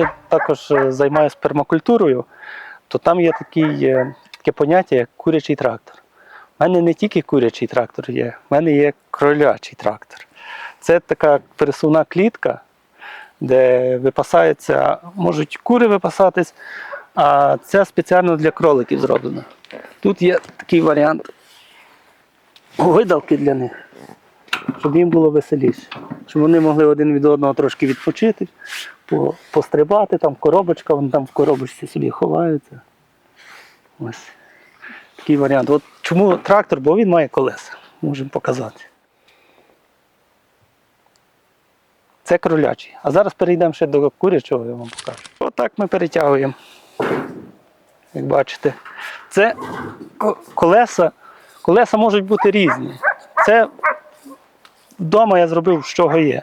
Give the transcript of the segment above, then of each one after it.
я також е, займаюся пермакультурою, то там є такий, е, таке поняття, як курячий трактор. У мене не тільки курячий трактор є, в мене є кролячий трактор. Це така пересувна клітка, де випасаються, можуть кури випасатись, а це спеціально для кроликів зроблено. Тут є такий варіант видалки для них, щоб їм було веселіше. Щоб вони могли один від одного трошки відпочити, по- пострибати, там коробочка, вони там в коробочці собі ховаються. Ось такий варіант. От чому трактор? Бо він має колеса. Можемо показати. Це кролячий. А зараз перейдемо ще до курячого, я вам покажу. Отак ми перетягуємо. Як бачите, це колеса. Колеса можуть бути різні. Це вдома я зробив, з чого є.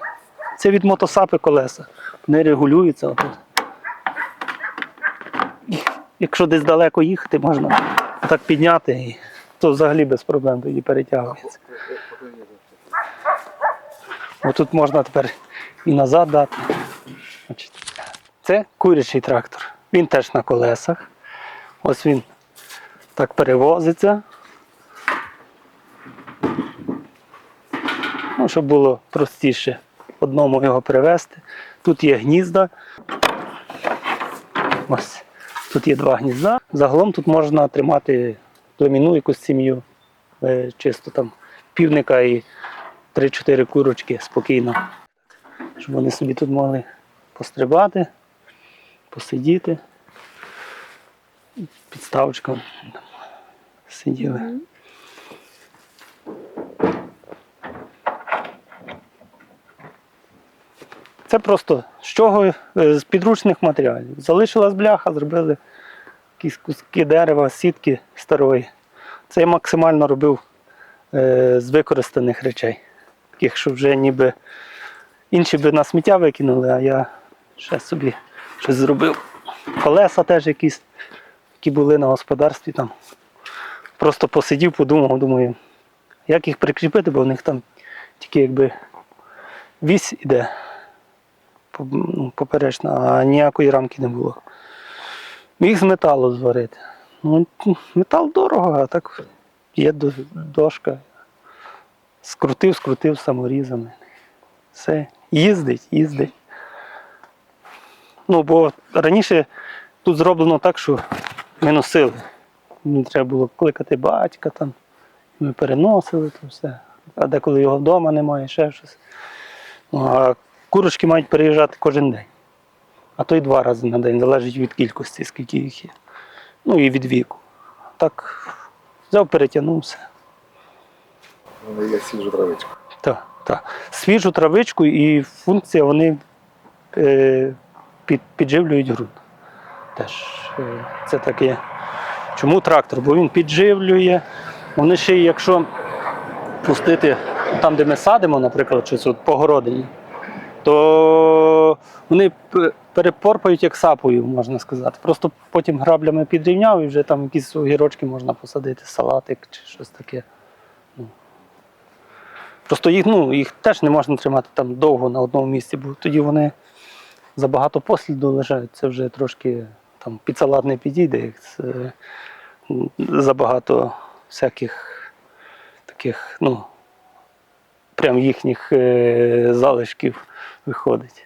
Це від мотосапи колеса. Вони регулюються отут. Якщо десь далеко їхати, можна так підняти, і то взагалі без проблем тоді перетягується. Отут можна тепер і назад дати. Це курячий трактор. Він теж на колесах. Ось він так перевозиться. Ну, щоб було простіше одному його привезти. Тут є гнізда. Ось. Тут є два гнізда. Загалом тут можна тримати племінну якусь сім'ю. е, Чисто там півника і 3-4 курочки спокійно. Щоб вони собі тут могли пострибати, посидіти. Підставочка там сиділи. Це просто з чого Е, з підручних матеріалів. Залишилась бляха, зробили якісь куски дерева, сітки старої. Це я максимально робив е, з використаних речей. Таких, що вже ніби інші би на сміття викинули, а я ще собі щось зробив. Колеса теж якісь, які були на господарстві там. Просто посидів, подумав, думаю, як їх прикріпити, бо в них там тільки якби вісь іде ну, поперечна, а ніякої рамки не було. Міг з металу зварити. Ну, метал дорого, а так є дошка. Скрутив, скрутив саморізами. Все. Їздить, їздить. Ну, бо раніше тут зроблено так, що ми носили. Мені треба було кликати батька там. Ми переносили то все. А деколи його вдома немає, ще щось. Ну, а курочки мають переїжджати кожен день. А то й два рази на день, залежить від кількості, скільки їх є. Ну і від віку. Так, взяв, перетягнувся. Вони є свіжу травичку. Так, так. Свіжу травичку і функція вони е, під, підживлюють ґрунт. Теж е, це таке. Чому трактор? Бо він підживлює. Вони ще якщо пустити там, де ми садимо, наприклад, щось от по городині, то вони перепорпають як сапою, можна сказати. Просто потім граблями підрівняв і вже там якісь огірочки можна посадити, салатик чи щось таке. Просто їх, ну, їх теж не можна тримати там довго на одному місці, бо тоді вони забагато посліду лежать. Це вже трошки там під салат не підійде, як це, забагато всяких таких, ну, прям їхніх е, залишків виходить.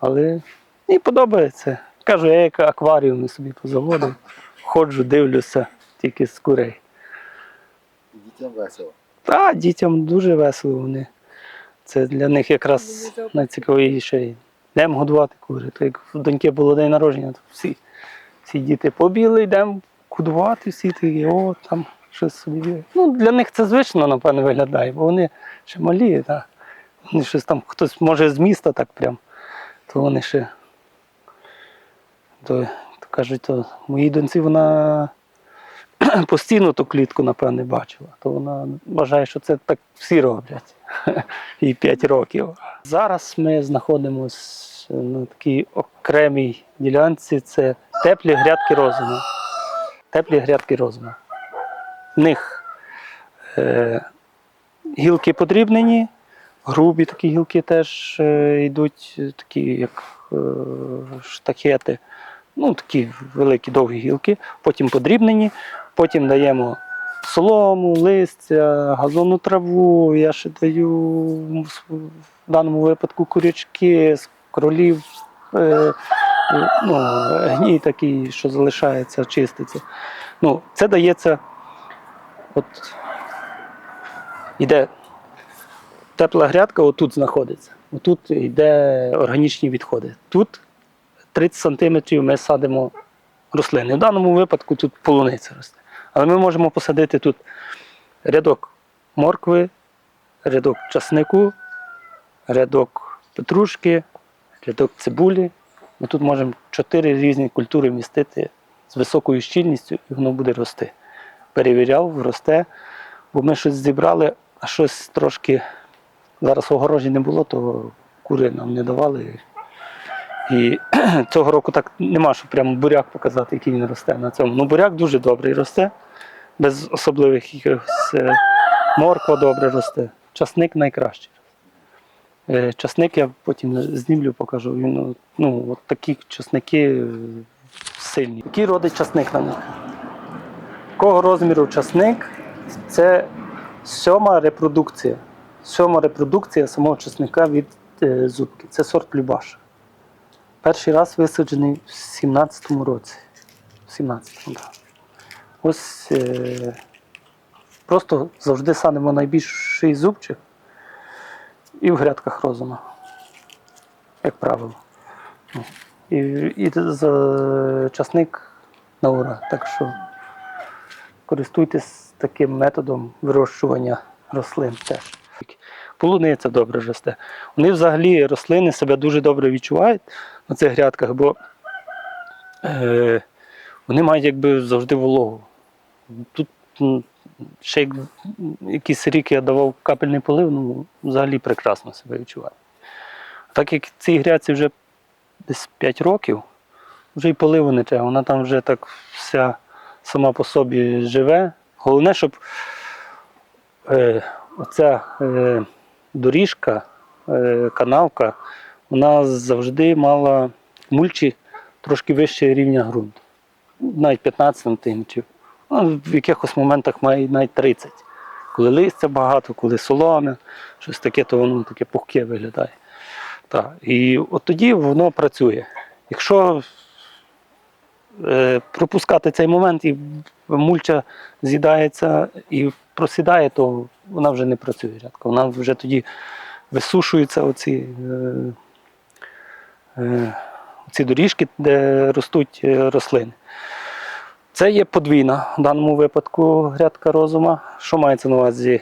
Але мені подобається. Кажу, я як акваріуми собі позаводив, ходжу, дивлюся тільки з курей. Дітям весело. Та дітям дуже весело вони. Це для них якраз найцікавіше. Йдемо годувати кури. То як в доньки було день народження, то всі, всі діти побіли, йдемо годувати, всі такі, о, там щось собі. Ну, для них це звично, напевно, виглядає, бо вони ще малі, та. Вони щось там, хтось може з міста так прям, то вони ще. То, то кажуть, то моїй доньці вона постійно ту клітку, напевне, бачила, то вона вважає, що це так всі роблять. Їй 5 років. Зараз ми знаходимося на такій окремій ділянці. Це теплі грядки розуму. Теплі грядки розуму. Них е, гілки подрібнені, грубі такі гілки теж е, йдуть, е, такі як штахети. Ну, такі великі довгі гілки, потім подрібнені, потім даємо солому, листя, газонну траву. Я ще даю в даному випадку курячки кролів. Е, ну, гній такий, що залишається, чиститься. Ну, це дається, от іде тепла грядка, отут знаходиться. Отут йде органічні відходи. Тут 30 см ми садимо рослини. В даному випадку тут полуниця росте. Але ми можемо посадити тут рядок моркви, рядок часнику, рядок петрушки, рядок цибулі. Ми тут можемо чотири різні культури містити з високою щільністю, і воно буде рости. Перевіряв, росте, бо ми щось зібрали, а щось трошки зараз огорожі не було, то кури нам не давали. І цього року так нема, щоб прямо буряк показати, який він росте на цьому. Ну, буряк дуже добрий росте, без особливих якихось е, морква добре росте. Часник найкращий. Е, Часник я потім знімлю, покажу. Він, ну, ну, от такі часники е, сильні. Який родить часник на них? Якого розміру часник? Це сьома репродукція. Сьома репродукція самого часника від е, зубки. Це сорт Любаша. Перший раз висаджений в 17-му році. В 17-му, так. Ось е, просто завжди садимо найбільший зубчик і в грядках розума, як правило. Ну, І, і за часник на ура. Так що користуйтесь таким методом вирощування рослин теж. Полуниця добре росте. Вони взагалі рослини себе дуже добре відчувають на цих грядках, бо е, вони мають якби завжди вологу. Тут ще як якийсь рік я давав капельний полив, ну взагалі прекрасно себе відчуваю. Так як цій грядці вже десь 5 років, вже й поливу не треба, вона там вже так вся сама по собі живе. Головне, щоб е, оця е, доріжка, е, канавка, вона завжди мала мульчі трошки вище рівня ґрунту. Навіть 15 сантиметрів. Ну, в якихось моментах має навіть 30. Коли листя багато, коли соломе, щось таке, то воно таке пухке виглядає. Так. І от тоді воно працює. Якщо пропускати цей момент і мульча з'їдається і просідає, то вона вже не працює рядко. Вона вже тоді висушуються оці, е, е, ці доріжки, де ростуть е, рослини. Це є подвійна в даному випадку грядка розума. Що мається на увазі?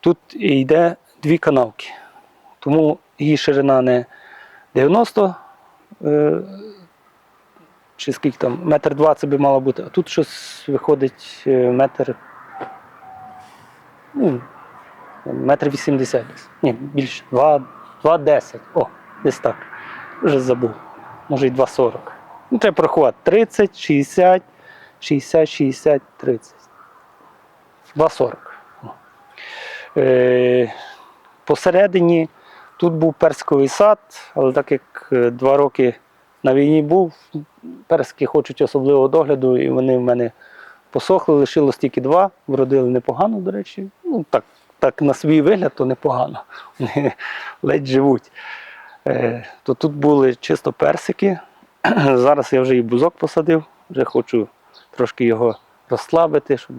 Тут йде дві канавки, тому її ширина не 90 е, чи скільки там, метр двадцять би мало бути, а тут щось виходить е, метр. Ну, метр вісімдесят. Ні, більше. Два, два десять. О, десь так. Вже забув. Може і 2,40. Ну, треба порахувати. 30, 60, 60, 60, 30. 2,40. Е, посередині тут був персиковий сад, але так як е, два роки на війні був, персики хочуть особливого догляду, і вони в мене посохли, лишилось тільки два, вродили непогано, до речі. Ну, так, так на свій вигляд, то непогано. Вони ледь живуть. Е, то тут були чисто персики. Зараз я вже і бузок посадив, вже хочу трошки його розслабити, щоб,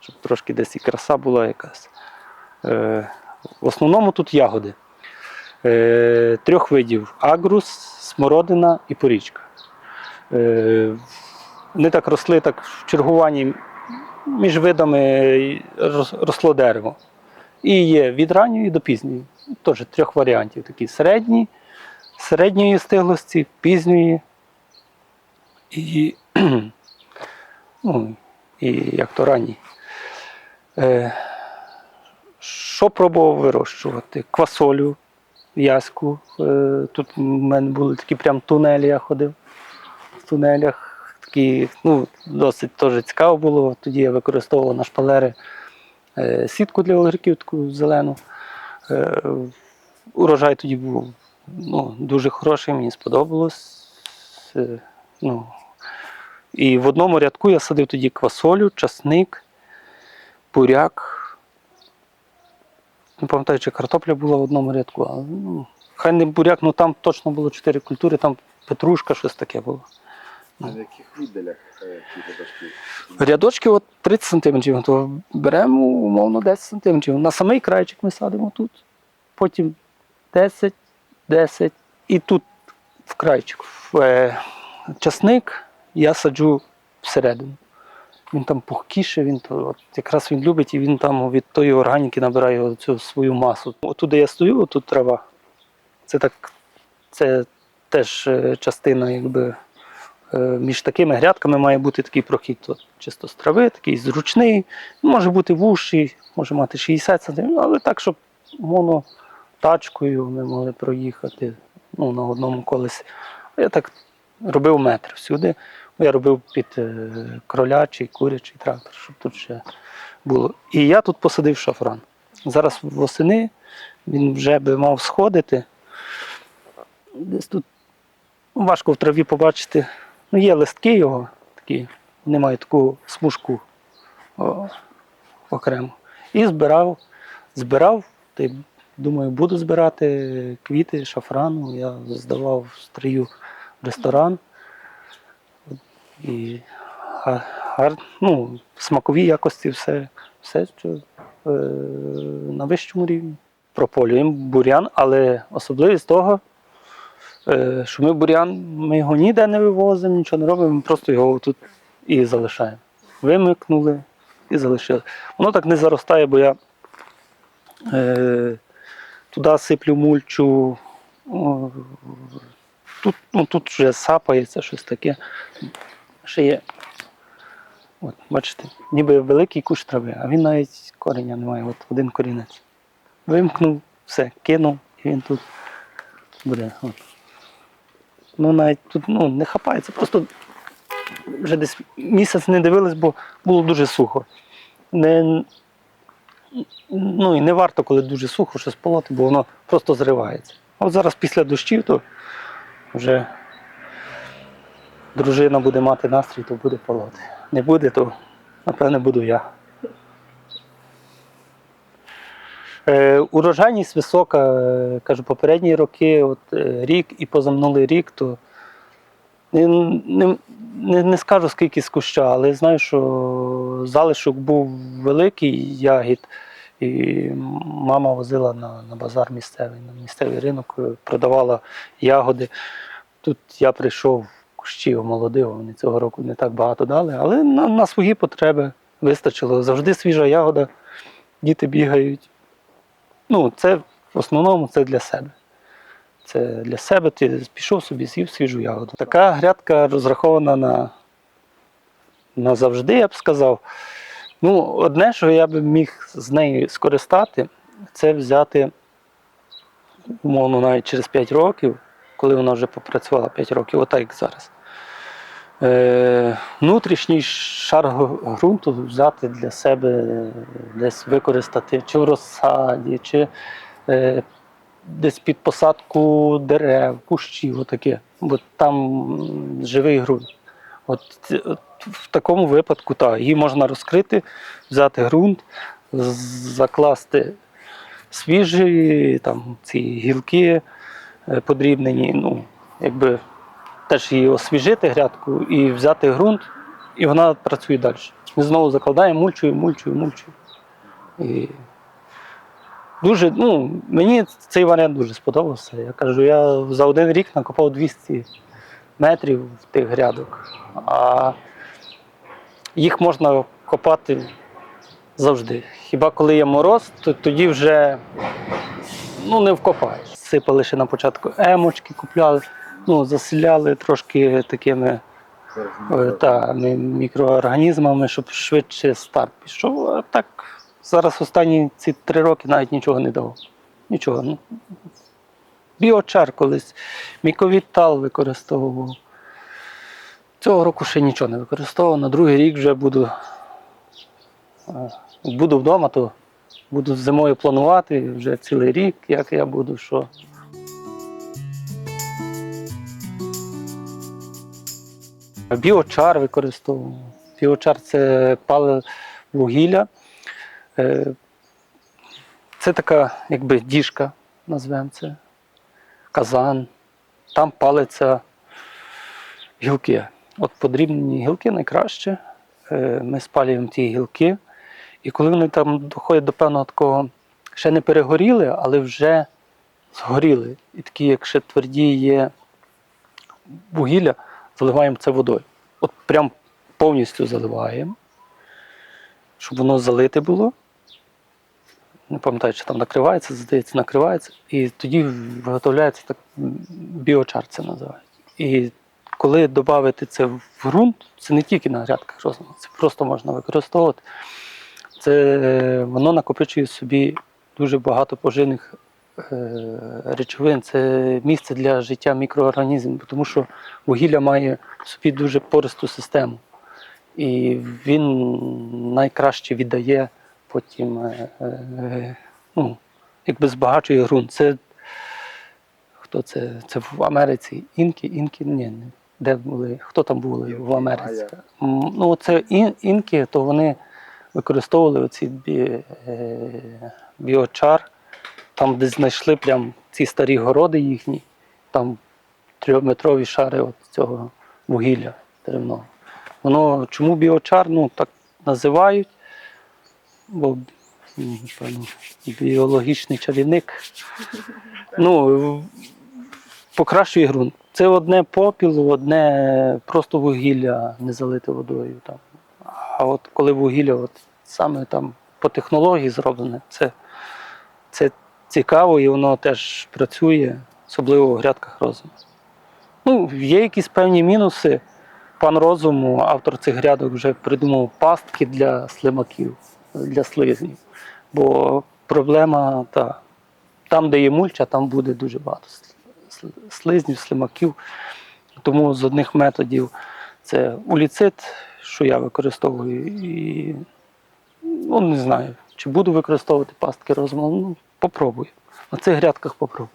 щоб трошки десь і краса була якась. Е, в основному тут ягоди. Е, трьох видів: агрус, смородина і порічка. Е, вони так росли так в чергуванні між видами росло дерево. І є від ранньої до пізньої. Теж трьох варіантів. Такі середні, середньої стиглості, пізньої і, ну, і як то ранній. Е, що пробував вирощувати? Квасолю, яську. Е, тут в мене були такі прям тунелі, я ходив в тунелях. Такі, ну, досить теж цікаво було. Тоді я використовував на шпалери е, сітку для огірків, таку зелену. Е, урожай тоді був ну, дуже хороший, мені сподобалось. Ну, і в одному рядку я садив тоді квасолю, часник, буряк. Не пам'ятаю, чи картопля була в одному рядку, але ну, хай не буряк, ну там точно було чотири культури, там петрушка, щось таке було. На яких віддалях е, ті рядочки? Рядочки от 30 см, то беремо умовно 10 см. На самий крайчик ми садимо тут, потім 10, 10 і тут в крайчик. В, е, часник я саджу всередину. Він там пухкіше, він от, якраз він любить і він там від тої органіки набирає цю свою масу. Отут, де я стою, отут трава. Це так, це теж е, частина, якби. Е, між такими грядками має бути такий прохід от, чисто з трави, такий зручний. Може бути вущий, може мати 60 см, але так, щоб моно тачкою ми могли проїхати ну, на одному колесі. Я так робив метр всюди. Я робив під е, кролячий, курячий трактор, щоб тут ще було. І я тут посадив шафран. Зараз восени він вже би мав сходити. Десь тут важко в траві побачити. Ну, є листки його такі, вони мають таку смужку о, окремо. І збирав, збирав, та думаю, буду збирати квіти, шафрану. Я здавав стрію в ресторан. І гар, ну, смакові якості все, все що е, на вищому рівні. Прополюємо бурян, але особливість того, Е, що ми бурян, ми його ніде не вивозимо, нічого не робимо, ми просто його тут і залишаємо. Вимикнули і залишили. Воно так не заростає, бо я е, туди сиплю мульчу. Тут, ну, тут вже сапається щось таке. Ще є. От, бачите, ніби великий кущ трави, а він навіть кореня не має, от один корінець. Вимкнув, все, кинув, і він тут буде. От. Ну навіть тут ну, не хапається, просто вже десь місяць не дивились, бо було дуже сухо. Не, ну і не варто, коли дуже сухо, щось полоти, бо воно просто зривається. А от зараз після дощів, то вже дружина буде мати настрій, то буде полоти. Не буде, то напевне буду я. Е, урожайність висока, е, кажу, попередні роки, от, е, рік і позаминулий рік, то не, не, не, не скажу скільки з куща, але знаю, що залишок був великий ягід, і мама возила на, на базар місцевий, на місцевий ринок, продавала ягоди. Тут я прийшов, кущі омолодив, вони цього року не так багато дали, але на, на свої потреби вистачило. Завжди свіжа ягода, діти бігають. Ну, це в основному це для себе. Це для себе ти пішов собі, з'їв свіжу ягоду. Така грядка розрахована на, завжди, я б сказав. Ну, одне, що я б міг з нею скористати, це взяти, умовно, навіть через 5 років, коли вона вже попрацювала 5 років, отак як зараз. Е, внутрішній шар ґрунту взяти для себе, десь використати чи в розсаді, чи е, десь під посадку дерев, кущів, отаке. Бо там живий ґрунт. От в такому випадку так, її можна розкрити, взяти ґрунт, закласти свіжі там, ці гілки е, подрібнені, ну, якби теж її освіжити грядку і взяти ґрунт, і вона працює далі. Ми знову закладаємо, мульчую, мульчую, мульчую. І дуже, ну, мені цей варіант дуже сподобався. Я кажу, я за один рік накопав 200 метрів тих грядок, а їх можна копати завжди. Хіба коли є мороз, то тоді вже ну, не вкопаєш. Сипали ще на початку емочки, купляли, ну, заселяли трошки такими е, та, мікроорганізмами, щоб швидше старт пішов. А так зараз останні ці три роки навіть нічого не дав. Нічого. Ну, біочар колись, міковітал використовував. Цього року ще нічого не використовував. На другий рік вже буду, е, буду вдома, то Буду зимою планувати вже цілий рік, як я буду, що. Біочар використовував. Біочар це пале вугілля. Е, Це така, якби діжка, назвемо це, казан. Там палиться гілки. От подрібнені гілки найкраще. Е, Ми спалюємо ті гілки. І коли вони там доходять до певного такого, ще не перегоріли, але вже згоріли. І такі, як ще тверді є вугілля, заливаємо це водою. От прям повністю заливаємо, щоб воно залите було. Не пам'ятаю, чи там накривається, здається, накривається. І тоді виготовляється так біочар це називають. І коли додати це в ґрунт, це не тільки на грядках розвитку, це просто можна використовувати. Це е, воно накопичує собі дуже багато поживних речовин. Це місце для життя мікроорганізмів, тому що вугілля має в собі дуже пористу систему. І він найкраще віддає потім, е, е, ну, якби збагачує ґрунт. Це хто це? Це в Америці. Інки, інки, ні. Де були? Хто там були в Америці? Ну, це інки, то вони використовували оці бі, е, біочар, там, де знайшли прям ці старі городи їхні, там трьохметрові шари от цього вугілля деревного. Воно чому біочар? Ну, так називають, бо певно, біологічний чарівник. Ну, покращує ґрунт. Це одне попіл, одне просто вугілля не залите водою. Там. А от коли вугілля от саме там по технології зроблене, це, це цікаво і воно теж працює, особливо в грядках розуму. Ну, є якісь певні мінуси. Пан розуму, автор цих грядок, вже придумав пастки для слимаків, для слизнів. Бо проблема та, там, де є мульча, там буде дуже багато сл- сл- слизнів, слимаків. Тому з одних методів це уліцит, що я використовую, і ну, не знаю, чи буду використовувати пастки розуму. Ну, попробую. На цих грядках попробую.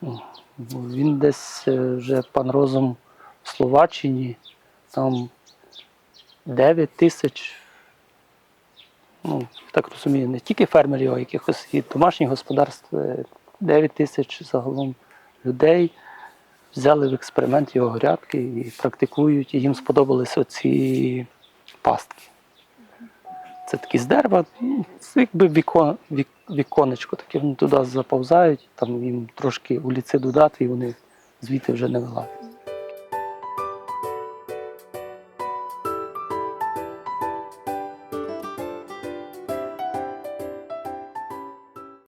Ну, Він десь е, вже пан розум в Словаччині, там 9 тисяч. Ну, так розумію, не тільки фермерів, а якихось і домашніх господарств. е, 9 тисяч загалом людей взяли в експеримент його грядки і практикують, і їм сподобалися ці пастки. Це такі з дерева, ну, якби віко, вік, віконечко, таке вони туди заповзають, там їм трошки уліци додати, і вони звідти вже не вилазять.